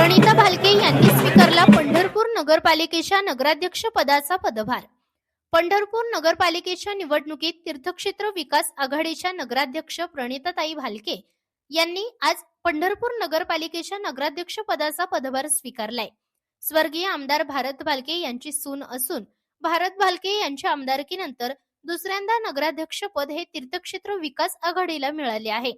प्रणिता भालके यांनी स्वीकारला पंढरपूर नगरपालिकेच्या नगराध्यक्ष पदाचा पदभार. पंढरपूर नगरपालिकेच्या निवडणुकीत तीर्थक्षेत्र विकास आघाडीच्या नगराध्यक्ष प्रणिताताई भालके यांनी आज पंढरपूर नगरपालिकेच्या नगराध्यक्ष पदाचा पदभार स्वीकारलाय. स्वर्गीय आमदार भारत भालके यांची सून असून भारत भालके यांच्या आमदारकीनंतर दुसऱ्यांदा नगराध्यक्ष पद हे तीर्थक्षेत्र विकास आघाडीला मिळाले आहे.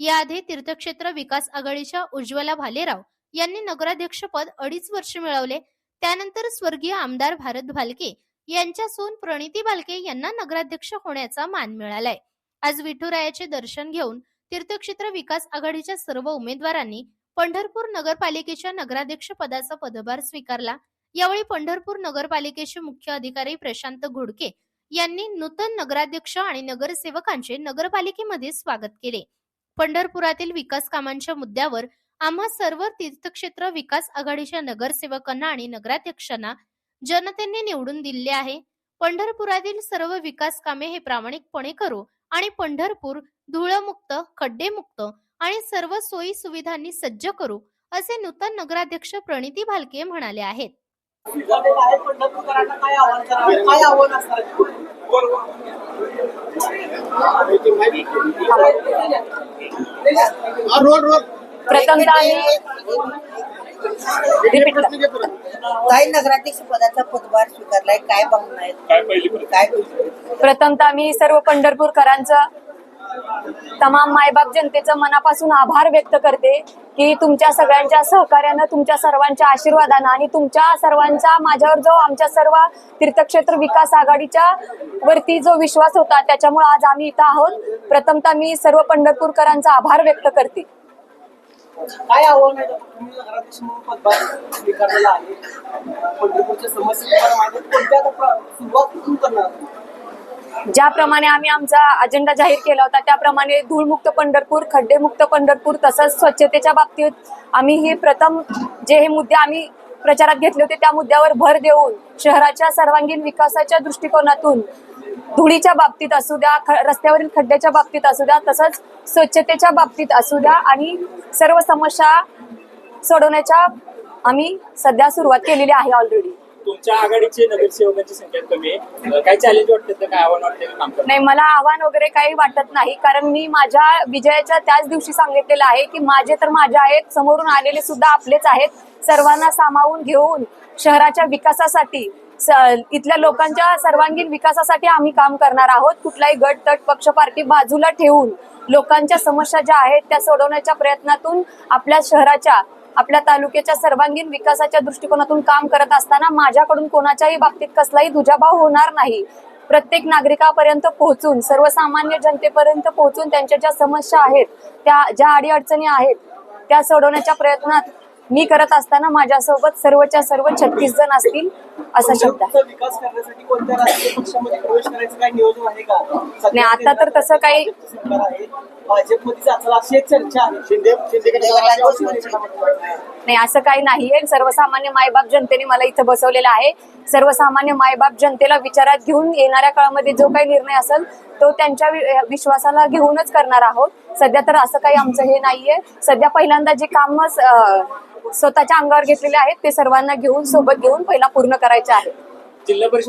याआधी तीर्थक्षेत्र विकास आघाडीच्या उज्ज्वला भालेराव यांनी नगराध्यक्षपद अडीच वर्ष मिळवले. त्यानंतर स्वर्गीय आमदार भारत भालके यांच्या सून प्रणिती भालके यांना नगराध्यक्ष होण्याचा मान मिळालाय. आज विठुरायाचे दर्शन घेऊन तीर्थक्षेत्र विकास आघाडीच्या सर्व उमेदवारांनी पंढरपूर नगरपालिकेच्या नगराध्यक्ष पदाचा पदभार स्वीकारला. यावेळी पंढरपूर नगरपालिकेचे मुख्य अधिकारी प्रशांत घोडके यांनी नूतन नगराध्यक्ष आणि नगरसेवकांचे नगरपालिकेमध्ये स्वागत केले. पंढरपुरातील विकास कामांच्या मुद्द्यावर आम्हा सर्व तीर्थक्षेत्र विकास आघाडीच्या नगरसेवकांना आणि नगराध्यक्षांना जनतेने निवडून दिले आहे. पंढरपुरातील सर्व विकास कामे हे प्रामाणिकपणे करू आणि पंढरपूर धुळमुक्त खड्डेमुक्त आणि सर्व सोयी सुविधांनी सज्ज करू असे नूतन नगराध्यक्ष प्रणिती भालके म्हणाले आहेत. Road road. प्रथमतः आम्ही रिपीट करा. काही नगराध्यक्ष पदाचा पदभार स्वीकारलाय काय भावना आहेत काय पहिली परिस्थिती? काय प्रथमतः मी सर्व पंढरपूरकरांचं तमाम मायबाप जनतेचं मनापासून आभार व्यक्त करते की तुमच्या सगळ्यांच्या सहकार्यानं तुमच्या सर्वांच्या आशीर्वादानं आणि तुमच्या सर्वांचा माझ्यावर जो आमच्या सर्व तीर्थक्षेत्र विकास आघाडीच्या वरती जो विश्वास होता त्याच्यामुळे आज आम्ही इथं आहोत प्रथमतः मी सर्व पंढरपूरकरांचा आभार व्यक्त करते काय आव्हान आहे? तुम्ही नगराध्यक्ष म्हणून पदभार स्वीकारलेला आहे. पंढरपूरच्या समस्या तुम्हाला माहिती आहेत. कोणत्या आता सुरुवात कुठून करणार ज्याप्रमाणे आम्ही आमचा अजेंडा जाहीर केला होता त्याप्रमाणे धूळमुक्त पंढरपूर खड्डेमुक्त पंढरपूर तसंच स्वच्छतेच्या बाबतीत आम्ही हे प्रथम जे हे मुद्दे आम्ही प्रचारात घेतले होते त्या मुद्द्यावर भर देऊन शहराच्या सर्वांगीण विकासाच्या दृष्टिकोनातून धुळीच्या बाबतीत असू द्या ख- रस्त्यावरील खड्ड्याच्या बाबतीत असू द्या तसंच स्वच्छतेच्या बाबतीत असू द्या आणि सर्व समस्या सोडवण्याच्या आम्ही सध्या सुरुवात केलेली आहे ऑलरेडी तुमच्या आघाडीचे नगरसेवकांची संख्या कमी आहे. अं, काय चॅलेंज वाटतं तर काय आव्हान वाटतं काम करण्याचं? नाही मला आव्हान वगैरे काही वाटत नाही कारण मी माझ्या विजयाच्या त्याच दिवशी सांगितलेलं आहे की माझे तर माझे आहेत समोरून आलेले सुद्धा आपलेच आहेत. सर्वांना सामावून घेऊन शहराच्या विकासासाठी इथल्या लोकांच्या सर्वांगीण विकासासाठी आम्ही काम करणार आहोत. कुठलाही गट तट पक्ष पार्टी बाजूला ठेवून लोकांच्या समस्या ज्या आहेत त्या सोडवण्याच्या प्रयत्नातून आपल्या शहराच्या आपल्या तालुक्याच्या सर्वांगीण विकासाच्या दृष्टिकोनातून काम करत असताना माझ्याकडून कोणाच्याही बाबतीत कसलाही दुजाभाव होणार नाही. प्रत्येक नागरिकापर्यंत पोहोचून सर्वसामान्य जनतेपर्यंत पोहोचून त्यांच्या ज्या समस्या आहेत त्या ज्या अडीअडचणी आहेत त्या सोडवण्याच्या प्रयत्नात मी करत असताना माझ्यासोबत सर्वच्या सर्व छत्तीस जण असतील असा शब्द आहे. पंढरपूरचा विकास करण्यासाठी कोणत्या राजकीय पक्षामध्ये प्रवेश करायचं काय नियोजन आहे का? नाही, आता तर तसं काही- नाही असं काही नाहीये. सर्वसामान्य मायबाप जनतेने मला इथं बसवलेलं आहे. सर्वसामान्य मायबाप जनतेला विचारात घेऊन येणाऱ्या काळामध्ये जो काही निर्णय असेल तो त्यांच्या विश्वासाला घेऊनच करणार आहोत. सध्या तर असं काही आमचं हे नाहीये. सध्या पहिल्यांदा जे काम स्वतःच्या अंगावर घेतलेले आहेत ते सर्वांना घेऊन सोबत घेऊन पहिला पूर्ण करायचे आहे. जिल्हा परिषद